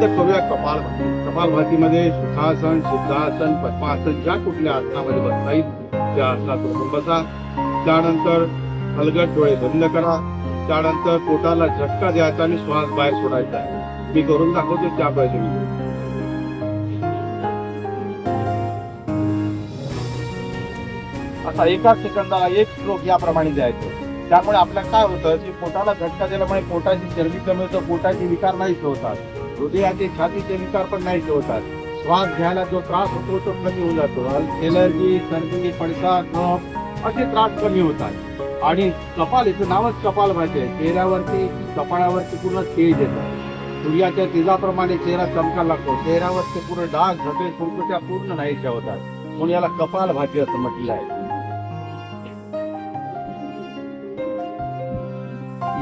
तर करूया कपाल कपाल भातीमध्ये सुखासन सिद्धासन पद्मासन ज्या कुठल्या आसनामध्ये बसता येईल त्या आसनात बसून बसा. त्यानंतर हलगट डोळे बंद करा. त्यानंतर पोटाला झटका द्यायचा आणि श्वास बाहेर सोडायचा. आहे मी करून दाखवतो त्या पद्धतीने असा एका सेकंदाला एक स्ट्रोक याप्रमाणे द्यायचं. त्यामुळे आपल्याला काय होतं की पोटाला झटका दिल्यामुळे पोटाची चरबी कमी होतं पोटाचे विकार नाहीच होतात हृदयाचे छातीचे विकार पण नाही होतात श्वास घ्यायला जो त्रास होतो तो कमी होऊन जातो. एलर्जी सर्दी पडसा कफ असे त्रास कमी होतात. आणि कपाल याचं नावच कपाल पाहिजे चेहऱ्यावरती कपाळावरती पूर्ण तेज येतं. सूर्याच्या तेजाप्रमाणे चेहरा चमका लागतो. चेहऱ्यावरचे पूर्ण डाग झटे सुरकुत्या पूर्ण नाहीशा होतात. म्हणून याला कपाल भाजी असं म्हटलं आहे.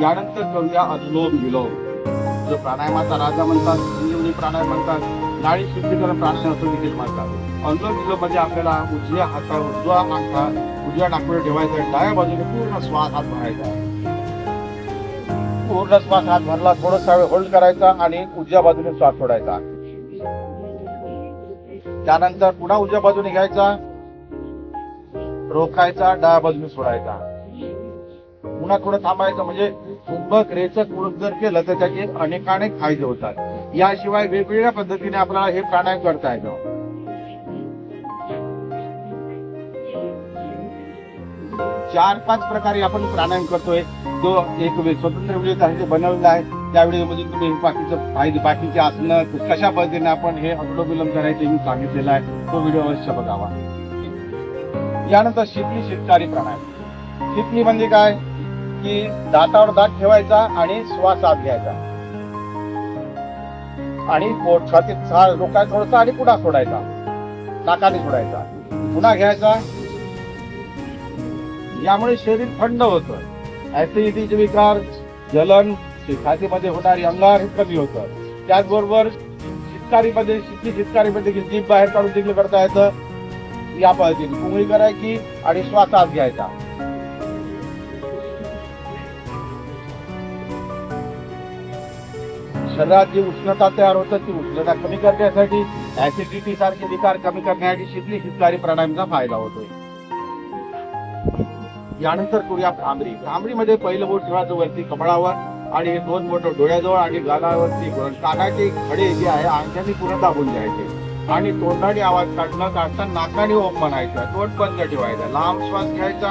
यानंतर करूया अनुलोम विलोम. जो प्राणायामाचा राजा म्हणतात संजीवनी प्राणायाम म्हणतात नाळी शुद्धीकरण प्राणायाम असं देखील म्हणतात. अनुलोम विलोममध्ये आपल्याला उजव्या हातावर उजवा हाता उजव्या नागपूर ठेवायचा डाव्या बाजूने पूर्ण श्वास हात भरायचा. पूर्ण श्वास हात भरला थोडासा वेळ होल्ड करायचा आणि उजव्या बाजूने श्वास सोडायचा. त्यानंतर पुन्हा उजव्या बाजूने घ्यायचा रोखायचा डाव्या बाजूने सोडायचा. पुन्हा थांबायचं म्हणजे कुंभक रेचक वृद्ध जर केलं तर त्याचे अनेकानेक फायदे होतात. याशिवाय वेगवेगळ्या पद्धतीने आपल्याला हे प्राणायाम करता येतं. चार पाच प्रकारे आपण प्राणायाम करतोय. जो एक स्वतंत्र व्हिडिओ आहे ते बनवलेला आहे त्यावेळी म्हणजे तुम्ही बाकीचं फायदे बाकीचे आसनं कशा पद्धतीने आपण हे अनुलोम करायचे मी सांगितलेलं आहे. तो व्हिडिओ अवश्य बघावा यानंतर शिकली शेतकरी प्राणायाम. शिकली म्हणजे काय? की दातावर दात ठेवायचा आणि श्वास आत घ्यायचा. आणि पोट छातीत सा- सोडायचा आणि पुन्हा सोडायचा. नाकाने सोडायचा. पुन्हा घ्यायचा. यामुळे शरीर थंड होतं. ऍसिडिटीचे विकार जलन छातीमध्ये होणारी अंगार हे कमी होतं. त्याचबरोबर शितकारीमध्ये शितकी शितकारीमध्ये देखील जीभ बाहेर काढून देखील करता येतं या पद्धतीने. कुंगळी करायची आणि श्वास आत घ्यायचा. शरीरात जी उष्णता तयार होतं ती उष्णता कमी करण्यासाठी ऍसिडिटी सारखे विकार कमी करण्यासाठी शिकली शितकारी प्राणायामचा फायदा होतोय. यानंतर करूया भ्रामरी भ्रामरीमध्ये पहिलं बोट ठेवायचं वरती कपाळावर आणि हे दोन बोट डोळ्याजवळ आणि गालावरती कानाचे खडे जे आहे अंगाने पूर्ण दाबून घ्यायचे. आणि तोंडाने आवाज काढणं काढता नाकाने ओम म्हणायचा. तोंड बंद ठेवायचा. लांब श्वास घ्यायचा.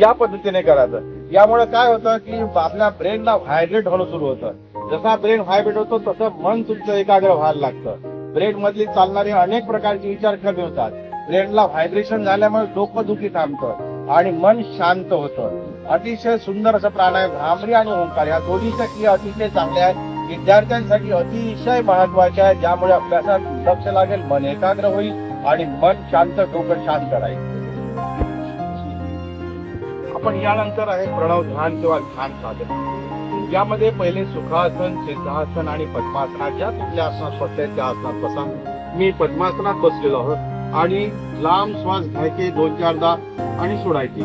या पद्धतीने करायचं. यामुळे काय होतं की आपल्या ब्रेनला व्हायब्रेट होणं सुरू होतं. जसा ब्रेन व्हायब्रेट होतो तसं मन तुमचं एकाग्र व्हायला लागतं. ब्रेन मधली चालणारे अनेक प्रकारचे विचार कमी होतात. ब्रेनला व्हायब्रेशन झाल्यामुळे डोकं दुखी थांबतं आणि मन शांत होतं. अतिशय सुंदर असं प्राणायाम भ्रामरी आणि ओंकार या दोन्हीच्या क्रिया अतिशय चांगल्या आहेत. विद्यार्थ्यांसाठी अतिशय महत्त्वाच्या आहेत. ज्यामुळे अभ्यासात लक्ष लागेल मन एकाग्र होईल आणि मन शांत डोकं शांत राहील. आपण यानंतर आहे प्रणव ध्यान किंवा ध्यान साधन. यामध्ये पहिले सुखासन सिद्धासन आणि पद्मासनात ज्या कुठल्या आसनात बसले त्या आसनात बसा. मी पद्मासनात बसलेलो आहोत आणि लांब श्वास घ्यायचे दोन चारदा आणि सोडायचे.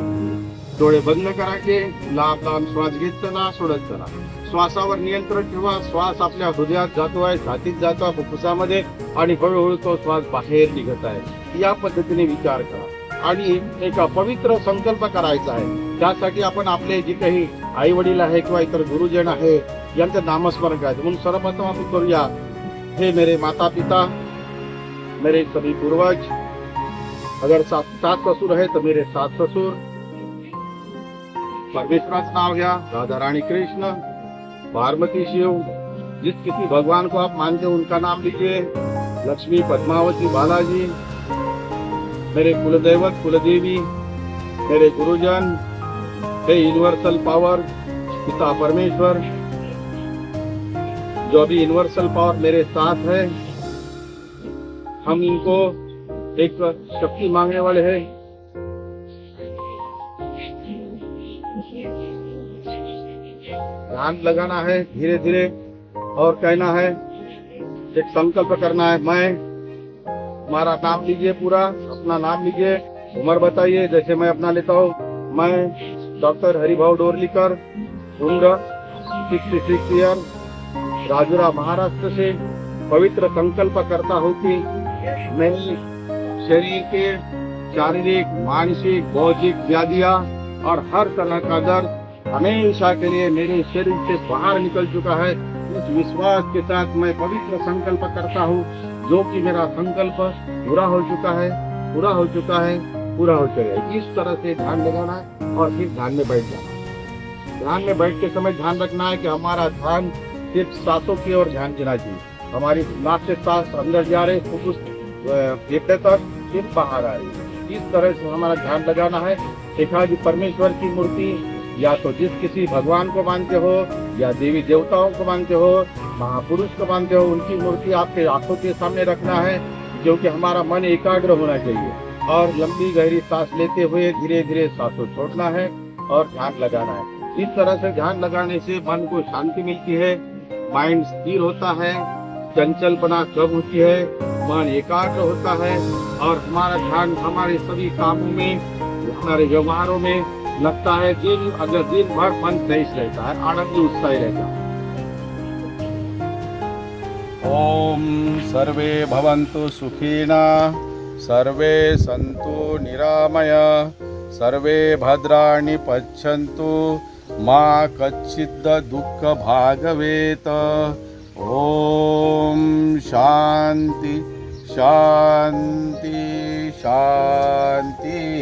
डोळे बंद करायचे लांब लांब श्वास घेत चला सोडत चला. श्वासावर नियंत्रण ठेवा. श्वास आपल्या हृदयात जातोय छातीत जातो फुफ्फुसामध्ये आणि हळूहळू तो श्वास बाहेर निघत आहे. या पद्धतीने विचार करा. आणि एक पवित्र संकल्प करायचा आहे. त्यासाठी आपण आपले जे काही आई वडील आहे किंवा इतर गुरुजन आहे यांचं नामस्मरण करायचं. म्हणून सर्वप्रथम आपण करूया. हे मेरे माता पिता मेरे सभी पूर्वज अगर सात सात ससुर है तो मेरे सात ससुर. परमेश्वराचं नाव घ्या. राधा रानी कृष्ण. पार्वती शिव. जिस किसी भगवान को आप मानते हो, उनका नाम लीजिए. लक्ष्मी पद्मावती बालाजी. मेरे कुलदैवत, कुलदेवी, मेरे गुरुजन, हे यूनिवर्सल पावर पिता परमेश्वर, जो अभी यूनिवर्सल पावर मेरे साथ है, हम इनको एक शक्ति मांगने वाले हैं। ध्यान लगाना है धीरे धीरे और कहना है, एक संकल्प करना है, मैं, तुम्हारा नाम लीजिए पूरा। अपना नाम लीजिए। उम्र बताइए, जैसे मैं अपना लेता हूँ। मैं डॉक्टर हरिभाव डोरलीकर उम्र sixty six year, Rajura Maharashtra से पवित्र संकल्प करता हूँ कि मैं शरीर के शारीरिक, मानसिक, बौद्धिक व्याधियाँ और हर तरह का दर्द हमेशा के लिए मेरे शरीर से बाहर निकल चुका है। इस विश्वास के साथ मैं पवित्र संकल्प करता हूँ, जो कि मेरा संकल्प पूरा हो चुका है। पूरा हो चुका है, पूरा हो चुका है। इस तरह से ध्यान लगाना है और फिर ध्यान में बैठ जाना। ध्यान में बैठते समय ध्यान रखना है कि हमारा ध्यान सिर्फ़ सांसों की ओर ध्यान देना चाहिए। हमारी नाक से सांस अंदर जा रहे फुफ्फुस फेफड़े तक फिर बाहर आ रही है। इस तरह से हमारा ध्यान लगाना है। एखादी परमेश्वर की मूर्ति, या तो जिस किसी भगवान को मानते हो, या देवी देवताओं को मानते हो, महापुरुष को मानते हो, उनकी मूर्ति आपके आँखों के सामने रखना है। क्योंकि हमारा मन एकाग्र होना चाहिए और लंबी गहरी सांस लेते हुए धीरे धीरे सांसों छोड़ना है और ध्यान लगाना है। इस तरह से ध्यान लगाने से मन को शांति मिलती है, माइंड स्थिर होता है, चंचलपना कम होती है, मन एकाग्र होता है और हमारा ध्यान हमारे सभी कामों में, हमारे व्यवहारों में लगता है, दिन अगर दिन भर मन तेज रहता है, आनंद उत्साही रहता है। ॐ सर्वे भवन्तु सुखिना सर्वे सन्तु निरामय सर्वे भद्राणि पश्यन्तु मा कच्चित् दुःखभागवेत ॐ शान्ति शान्ति शान्तिः।